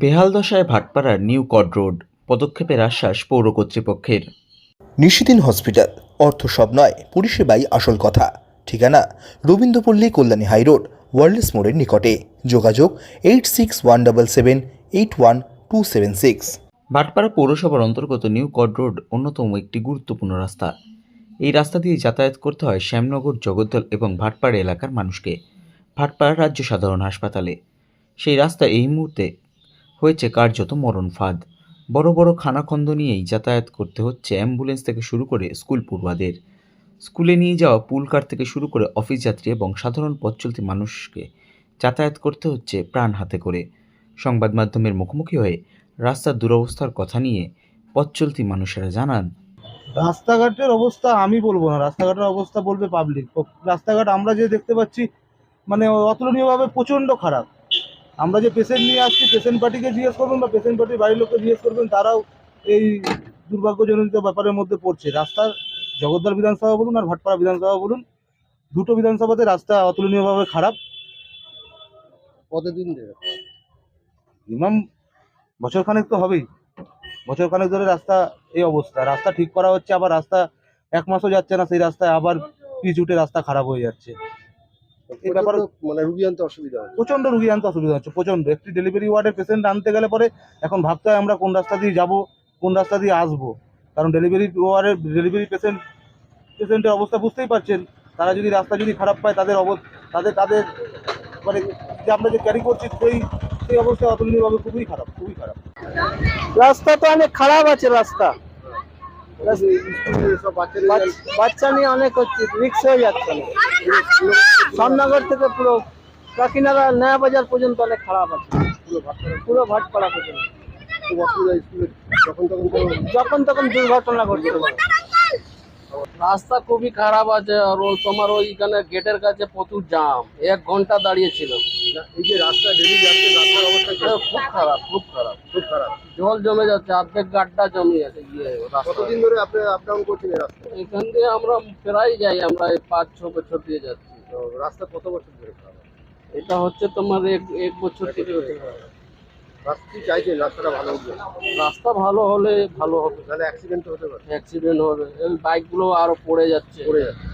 বেহাল দশায় ভাটপাড়ার new cod road পদক্ষেপের আশ্বাস পৌর কর্তৃপক্ষের। নিশিদিন হসপিটাল অর্থ সব নয় পরিষেবাই আসল কথা। ঠিকানা রবীন্দ্রপল্লী কল্যাণী হাইরোড ওয়ার্ল্ডস মোড়ের নিকটে। যোগাযোগ eight six one double seven eight one two seven six. Bhatpara পৌরসভার অন্তর্গত নিউ কড রোড অন্যতম একটি গুরুত্বপূর্ণ রাস্তা। এই রাস্তা দিয়ে যাতায়াত করতে হয় শ্যামনগর জগদ্দল এবং ভাটপাড়া এলাকার মানুষকে। ভাটপাড়া রাজ্য সাধারণ হাসপাতালে। সেই রাস্তা এই মুহূর্তে হয়েছে কার্যত মরণ ফাঁদ। বড় বড় খানাখন্দ নিয়েই যাতায়াত করতে হচ্ছে অ্যাম্বুলেন্স থেকে শুরু করে স্কুল পড়ুয়াদের। স্কুলে নিয়ে যাওয়া পুল কার থেকে শুরু করে অফিস যাত্রী এবং সাধারণ পথ চলতি মানুষকে যাতায়াত করতে হচ্ছে প্রাণ হাতে করে। সংবাদ মাধ্যমের মুখোমুখি হয়ে রাস্তার দুরবস্থার কথা নিয়ে পথ চলতি মানুষেরা জানান, রাস্তাঘাটের অবস্থা আমি বলব না, রাস্তাঘাটের অবস্থা বলবে পাবলিক রাস্তাঘাট আমরা যে দেখতে পাচ্ছি মানে অতুলনীয়ভাবে প্রচণ্ড খারাপ। আমরা যে পেশেন্ট নিয়ে আসছি পেশেন্ট পার্টিকে জিজ্ঞেস করবেন বা পেশেন্ট পার্টির বাড়ির লোককে জিজ্ঞেস করবেন তারাও এই দুর্ভাগ্যজনিত ব্যাপারের মধ্যে পড়ছে। রাস্তার জগদ্দল বিধানসভা বলুন আর ভাটপাড়া বিধানসভা বলুন দুটো বিধানসভাতে রাস্তা অতুলনীয়ভাবে খারাপ। কতদিন ধরে? মিনিমাম বছর খানেক তো হবেই। বছর খানেক ধরে রাস্তা এই অবস্থা। রাস্তা ঠিক করা হচ্ছে আবার রাস্তা এক মাসও যাচ্ছে না সেই রাস্তায় আবার পিচ উঠে রাস্তা খারাপ হয়ে যাচ্ছে। মানে রুগী আনতে অসুবিধা হয় প্রচণ্ড রুগী আনতে অসুবিধা হচ্ছে প্রচণ্ড একটি ডেলিভারি ওয়ার্ডের পেশেন্ট আনতে গেলে পরে এখন ভাবতে হয় আমরা কোন রাস্তা দিয়ে যাব কোন রাস্তা দিয়ে আসব। কারণ ডেলিভারি ওয়ার্ডের ডেলিভারি পেশেন্ট পেশেন্টের অবস্থা বুঝতেই পারছেন। তারা যদি রাস্তা যদি খারাপ পায় তাদের অব তাদের তাদের মানে যে আমরা যে ক্যারি করছি সেই সেই অবস্থা অতুলনীয়ভাবে খুবই খারাপ খুবই খারাপ। রাস্তা তো অনেক খারাপ আছে রাস্তা। বাচ্চা নিয়ে অনেক হচ্ছে রিক্স হয়ে যাচ্ছে না শ্যামনগর থেকে পুরো কাকিনাড়া নয়া বাজার পর্যন্ত অনেক খারাপ আছে। পুরো ভাটপাড়া পর্যন্ত। যখন তখন যখন তখন দুর্ঘটনা ঘটতে পারে রাস্তা খুবই খারাপ আছে আর ও তোমার ওইখানে গেটের কাছে প্রচুর জাম এক ঘণ্টা দাঁড়িয়েছিল। এই যে রাস্তা ডেলি যাচ্ছে রাস্তার অবস্থা কি? খুব খারাপ খুব খারাপ। খুব খারাপ। জল জমে যাচ্ছে অর্ধেক গাড্ডা জমে গিয়ে কতদিন ধরে আপনি আপ ডাউন করছেন রাস্তা? এখান দিয়ে আমরা প্রায় যাই আমরা এই পাঁচ ছ বছর দিয়ে যাচ্ছি। তো রাস্তা কত বছর ধরে খারাপ? এটা হচ্ছে তোমার এক এক বছর থেকে কি চাইছেন? রাস্তাটা ভালো হবে রাস্তা ভালো হলে ভালো হবে। তাহলে অ্যাক্সিডেন্ট হতে পারে। অ্যাক্সিডেন্ট হবে। বাইকগুলো আরও পড়ে যাচ্ছে। পড়ে যাচ্ছে।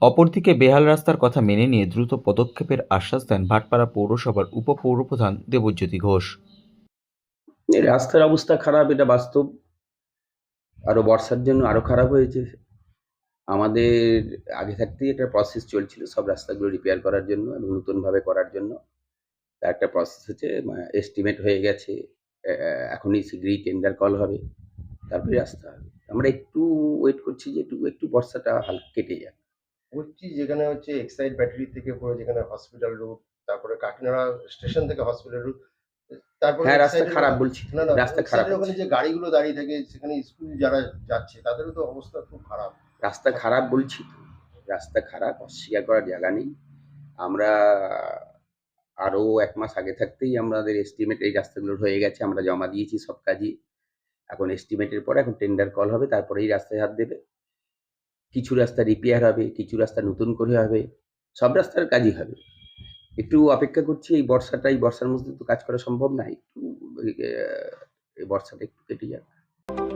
অপরদিকে বেহাল রাস্তার কথা মেনে নিয়ে দ্রুত পদক্ষেপের আশ্বাস দেন ভাটপাড়া পৌরসভার উপপৌরপ্রধান দেবজ্যোতি ঘোষ। রাস্তার অবস্থা খারাপ এটা বাস্তব। আরও বর্ষার জন্য আরও খারাপ হয়েছে। আমাদের আগে থাকতেই একটা প্রসেস চলছিল সব রাস্তাগুলো রিপেয়ার করার জন্য এবং নতুনভাবে করার জন্য। একটা প্রসেস হচ্ছে এস্টিমেট হয়ে গেছে এখনই শীঘ্রই টেন্ডার কল হবে তারপরে রাস্তা হবে। আমরা একটু ওয়েট করছি যে একটু একটু বর্ষাটা হালকা কেটে যাক। বলছি যেখানে হচ্ছে এক্সাইড ব্যাটারি থেকে পুরো যেখানে হসপিটাল রুট তারপরে কাকিনাড়া স্টেশন থেকে হসপিটাল রুট তারপরে হ্যাঁ রাস্তা খারাপ বলছি। না না রাস্তা খারাপ ওখানে যে গাড়িগুলো দাঁড়িয়ে থাকে সেখানে স্কুল যারা যাচ্ছে তাদেরও তো অবস্থা খুব খারাপ। রাস্তা খারাপ বলছি তো। রাস্তা খারাপ অস্বীকার করার জায়গা নেই। আমরা আরও এক মাস আগে থাকতেই আমাদের এস্টিমেট এই রাস্তাগুলোর হয়ে গেছে, আমরা জমা দিয়েছি সব কাজই। এখন এস্টিমেটের পরে এখন টেন্ডার কল হবে, তারপরে এই রাস্তায় হাত দেবে। কিছু রাস্তা রিপেয়ার হবে, কিছু রাস্তা নতুন করে হবে, সব রাস্তার কাজই হবে। একটু অপেক্ষা করছি, এই বর্ষাটা, এই বর্ষার মধ্যে তো কাজ করা সম্ভব না, একটু এই বর্ষাটা একটু কেটে যাক।